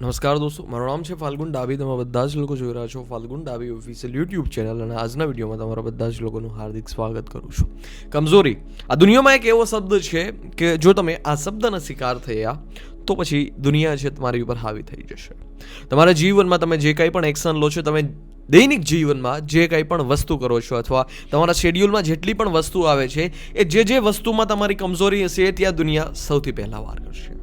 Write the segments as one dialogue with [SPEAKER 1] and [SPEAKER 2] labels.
[SPEAKER 1] નમસ્કાર દોસ્તો, મારું નામ છે ફાલ્ગુન ડાબી તમે બધા જ લોકો જોઈ રહ્યા છો ફાલ્ગુન ડાબી ઓફિશિયલ યુટ્યુબ ચેનલ અને આજના વિડીયોમાં તમારા બધા જ લોકોનું હાર્દિક સ્વાગત કરું છું. કમજોરી, આ દુનિયામાં એક એવો શબ્દ છે કે જો તમે આ શબ્દના શિકાર થયા, તો પછી દુનિયા છે તમારી ઉપર હાવી થઈ જશે. તમારા જીવનમાં તમે જે કંઈ પણ એક્શન લો છો, તમે દૈનિક જીવનમાં જે કંઈ પણ વસ્તુ કરો છો અથવા તમારા શેડ્યુલમાં જેટલી પણ વસ્તુ આવે છે, એ જે જે વસ્તુમાં તમારી કમજોરી હશે ત્યાં દુનિયા સૌથી પહેલાં વાર કરશે.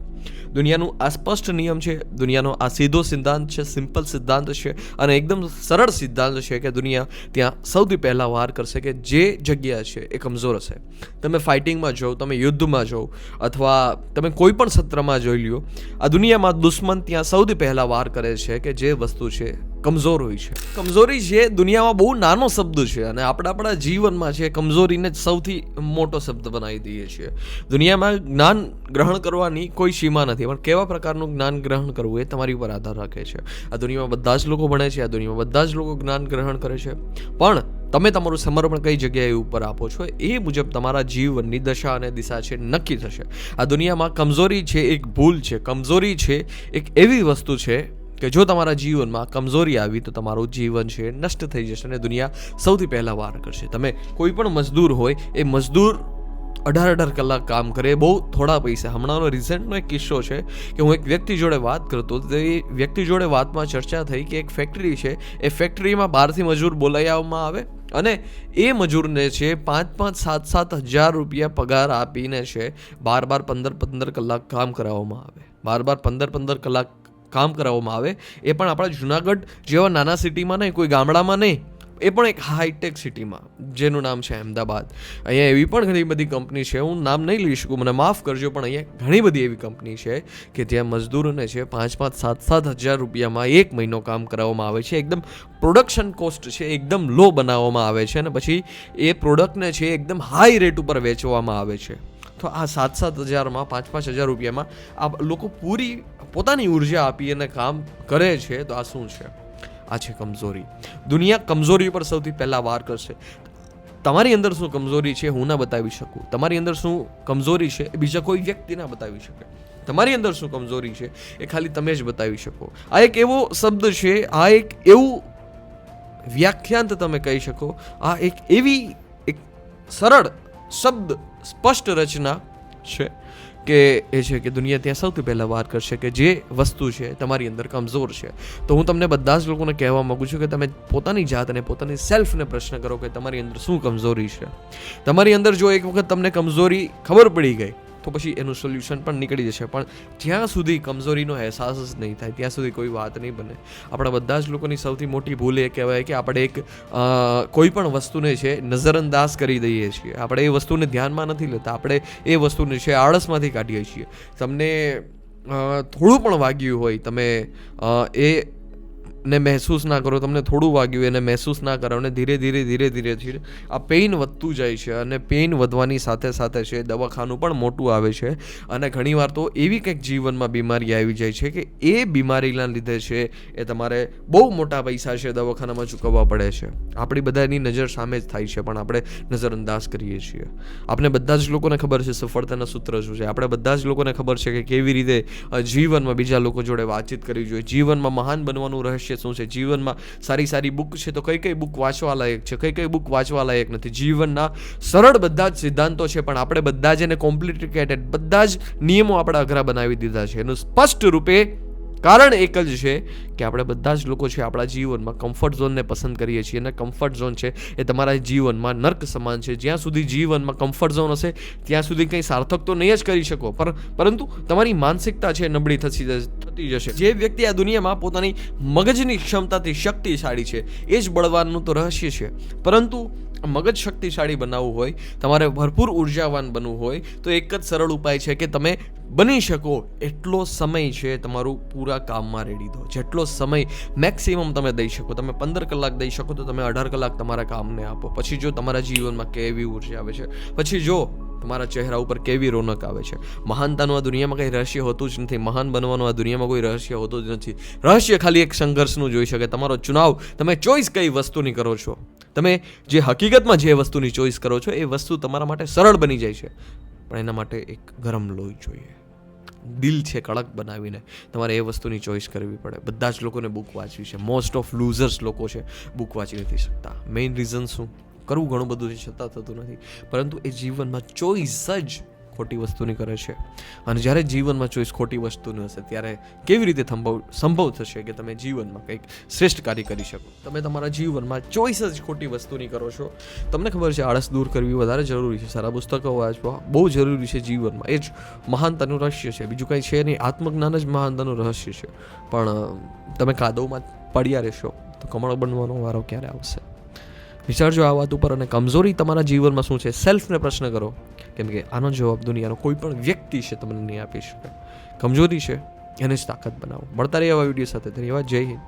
[SPEAKER 1] દુનિયાનું આ સ્પષ્ટ નિયમ છે, દુનિયાનો આ સીધો સિદ્ધાંત છે, સિમ્પલ સિદ્ધાંત છે અને એકદમ સરળ સિદ્ધાંત છે કે દુનિયા ત્યાં સૌથી પહેલાં વાર કરશે કે જે જગ્યા છે એ કમજોર હશે. તમે ફાઇટિંગમાં જાઓ, તમે યુદ્ધમાં જાઓ અથવા તમે કોઈ પણ સત્રમાં જોઈ લ્યો, આ દુનિયામાં દુશ્મન ત્યાં સૌથી પહેલાં વાર કરે છે કે જે વસ્તુ છે કમજોર હોય છે. કમજોરી છે દુનિયામાં બહુ નાનો શબ્દ છે અને આપણે આપણા જીવનમાં છે કમજોરીને જ સૌથી મોટો શબ્દ બનાવી દઈએ છીએ. દુનિયામાં જ્ઞાન ગ્રહણ કરવાની કોઈ સીમા નથી, પણ કેવા પ્રકારનું જ્ઞાન ગ્રહણ કરવું એ તમારી ઉપર આધાર રાખે છે. આ દુનિયામાં બધા જ લોકો ભણે છે, આ દુનિયામાં બધા જ લોકો જ્ઞાન ગ્રહણ કરે છે. પણ તમે તમારું સમર્પણ કઈ જગ્યાએ ઉપર આપો છો એ મુજબ તમારા જીવનની દશા અને દિશા છે નક્કી થશે. આ દુનિયામાં કમજોરી છે એક ભૂલ છે, કમજોરી છે એક એવી વસ્તુ છે કે જો તમારા જીવનમાં કમજોરી આવી તો તમારું જીવન છે નષ્ટ થઈ જશે અને દુનિયા સૌથી પહેલાં વાર કરશે. તમે કોઈ પણ મજદૂર હોય, એ મજદૂર અઢાર અઢાર કલાક કામ કરે, બહુ થોડા પૈસા. હમણાંનો રિસેન્ટનો એક કિસ્સો છે કે હું એક વ્યક્તિ જોડે વાત કરતો તો એ વ્યક્તિ જોડે વાતમાં ચર્ચા થઈ કે એક ફેક્ટરી છે, એ ફેક્ટરીમાં બહારથી મજૂર બોલાવી આવવામાં આવે અને એ મજૂરને છે પાંચ પાંચ સાત સાત હજાર રૂપિયા પગાર આપીને છે બાર બાર પંદર પંદર કલાક કામ કરાવવામાં આવે. બાર બાર પંદર પંદર કલાક કામ કરાવવામાં આવે, એ પણ આપણા જુનાગઢ જેવા નાના સિટીમાં નહીં, કોઈ ગામડામાં નહીં, એ પણ એક હાઈટેક સિટીમાં, જેનું નામ છે અહેમદાબાદ અહીંયા એવી પણ ઘણી બધી કંપની છે, હું નામ નહીં લઈ શકું, મને માફ કરજો, પણ અહીંયા ઘણી બધી એવી કંપની છે કે જ્યાં મજદૂરોને છે પાંચ પાંચ સાત સાત હજાર રૂપિયામાં એક મહિનો કામ કરાવવામાં આવે છે, એકદમ પ્રોડક્શન કોસ્ટ છે, એકદમ લો બનાવવામાં આવે છે, અને પછી એ પ્રોડક્ટને છે એકદમ હાઈ રેટ ઉપર વેચવામાં આવે છે. તો આ સાત સાત હજારમાં પાંચ પાંચ હજાર રૂપિયામાં આ લોકો પૂરી પોતાની ઊર્જા આપી અને કામ કરે છે, તો આ શું છે? આ છે કમજોરી. દુનિયા કમજોરી ઉપર સૌથી પહેલાં વાર કરશે. તમારી અંદર શું કમજોરી છે, હું ના બતાવી શકું. તમારી અંદર શું કમજોરી છે, એ બીજા કોઈ વ્યક્તિ ના બતાવી શકે. તમારી અંદર શું કમજોરી છે, એ ખાલી તમે જ બતાવી શકો. આ એક એવો શબ્દ છે, આ એક એવું વ્યાખ્યાંત તમે કહી શકો. આ એક એવી એક સરળ, શબ્દ, સ્પષ્ટ રચના છે. કે એ છે કે દુનિયા ત્યાં સૌથી પહેલાં વાત કરશે કે જે વસ્તુ છે તમારી અંદર કમજોર છે. તો હું તમને બધા જ લોકોને કહેવા માગું છું કે તમે પોતાની જાતને પોતાની સેલ્ફને પ્રશ્ન કરો કે તમારી અંદર શું કમજોરી છે. તમારી અંદર જો એક વખત તમને કમજોરી ખબર પડી ગઈ તો પછી એનું સોલ્યુશન પણ નીકળી જશે. પણ જ્યાં સુધી કમજોરીનો અહેસાસ જ નહીં થાય, ત્યાં સુધી કોઈ વાત નહીં બને. આપણા બધા જ લોકોની સૌથી મોટી ભૂલ એ કહેવાય કે આપણે એક કોઈ પણ વસ્તુને છે નજરઅંદાજ કરી દઈએ છીએ. આપણે એ વસ્તુને ધ્યાનમાં નથી લેતા. આપણે એ વસ્તુને છે આળસમાંથી કાઢીએ છીએ. તમને થોડું પણ વાગ્યું હોય, તમે એ ને મહેસૂસ ના કરો, તમને થોડું વાગ્યું એને મહેસૂસ ના કરો અને ધીરે ધીરે ધીરે ધીરે ધીરે. આ પેઇન વધતું જાય છે અને પેઇન વધવાની સાથે સાથે છે, દવાખાનું પણ મોટું આવે છે. અને ઘણીવાર તો એવી કંઈક જીવનમાં બીમારી આવી જાય છે કે એ બીમારીના લીધે છે એ તમારે બહુ મોટા પૈસા છે દવાખાનામાં ચૂકવવા પડે છે. આપણી બધાની નજર સામે જ થાય છે, પણ આપણે નજરઅંદાજ કરીએ છીએ. આપણે બધા જ લોકોને ખબર છે, સફળતાના સૂત્ર શું છે? આપણે બધા જ લોકોને ખબર છે કે કેવી રીતે જીવનમાં બીજા લોકો જોડે વાતચીત કરવી જોઈએ. જીવનમાં મહાન બનવાનું રહસ્ય શું છે? જીવનમાં સારી સારી બુક છે, તો કઈ કઈ બુક વાંચવા લાયક છે? કઈ કઈ બુક વાંચવા લાયક નથી? જીવનના સરળ બધા જ સિદ્ધાંતો છે, પણ આપણે બધા જ એને કોમ્પ્લિકેટેડ બધા જ નિયમો આપણે અઘરા બનાવી દીધા છે. એનું સ્પષ્ટ રૂપે કારણ એક જ છે કે આપણે બધા જ લોકો છે આપણા જીવનમાં કમ્ફર્ટ ઝોનને પસંદ કરીએ છીએ અને કમ્ફર્ટ ઝોન છે એ તમારા જીવનમાં નર્ક સમાન છે. જ્યાં સુધી જીવનમાં કમ્ફર્ટ ઝોન હશે, ત્યાં સુધી કંઈ સાર્થક તો નહીં જ કરી શકો. પર, પરંતુ તમારી માનસિકતા છે નબળી થતી થતી જશે. જે વ્યક્તિ આ દુનિયામાં પોતાની મગજની ક્ષમતાથી શક્તિશાળી છે, એ જ બળવાનનું તો રહસ્ય છે. પરંતુ મગજ શક્તિશાળી બનાવવું હોય, તમારે ભરપૂર ઉર્જાવાન બનવું હોય, તો એક જ સરળ ઉપાય છે કે તમે બની શકો એટલો સમય છે તમારું પૂરા કામમાં રેડી દો જેટલો સમય મેક્સિમમ તમે દઈ શકો. તમે પંદર કલાક દઈ શકો તો તમે અઢાર કલાક તમારા કામને આપો. પછી જો તમારા જીવનમાં કેવી ઊર્જા આવે છે, પછી જો તમારા ચહેરા ઉપર કેવી રોનક આવે છે. મહાનતાનું આ દુનિયામાં કંઈ રહસ્ય હોતું જ નથી. મહાન બનવાનું આ દુનિયામાં કોઈ રહસ્ય હોતું જ નથી. રહસ્ય ખાલી એક સંઘર્ષનું જોઈ શકે. તમારો ચુનાવ, તમે ચોઈસ કઈ વસ્તુની કરો છો? તમે જે હકીકતમાં જે વસ્તુની ચોઈસ કરો છો, એ વસ્તુ તમારા માટે સરળ બની જાય છે. પણ એના માટે એક ગરમ લોહી જોઈએ. દિલ છે કડક બનાવીને તમારે એ વસ્તુની ચોઈસ કરવી પડે. બધા જ લોકોને બુક વાંચવી છે. મોસ્ટ ઓફ લૂઝર્સ લોકો છે, બુક વાંચી નથી શકતા. મેઇન રીઝન શું? કરવું ઘણું બધું છે, છતાં થતું નથી. પરંતુ એ જીવનમાં ચોઈસ જ ખોટી વસ્તુની કરે છે. અને જ્યારે જીવનમાં ચોઈસ ખોટી વસ્તુની હશે, ત્યારે કેવી રીતે સંભવ સંભવ થશે કે તમે જીવનમાં કંઈક શ્રેષ્ઠ કાર્ય કરી શકો? તમે તમારા જીવનમાં ચોઈસ જ ખોટી વસ્તુની કરો છો. તમને ખબર છે, આળસ દૂર કરવી વધારે જરૂરી છે. સારા પુસ્તકો વાંચવા બહુ જરૂરી છે જીવનમાં. એ જ મહાનતાનું રહસ્ય છે. બીજું કંઈ છે નહીં. આત્મજ્ઞાન જ મહાનતાનું રહસ્ય છે. પણ તમે કાદવમાં પડ્યા રહેશો, તો કમળ બનવાનો વારો ક્યારે આવશે? વિચારજો આ વાત ઉપર અને કમજોરી તમારા જીવનમાં શું છે? સેલ્ફને પ્રશ્ન કરો. કેમ કે આનો જવાબ દુનિયાનો કોઈ પણ વ્યક્તિ છે તમને નહીં આપી શકે. કમજોરી છે, એને જ તાકાત બનાવો. મળતા રહી આવા વીડિયો સાથે. ધન્યવાદ. જય હિન્દ.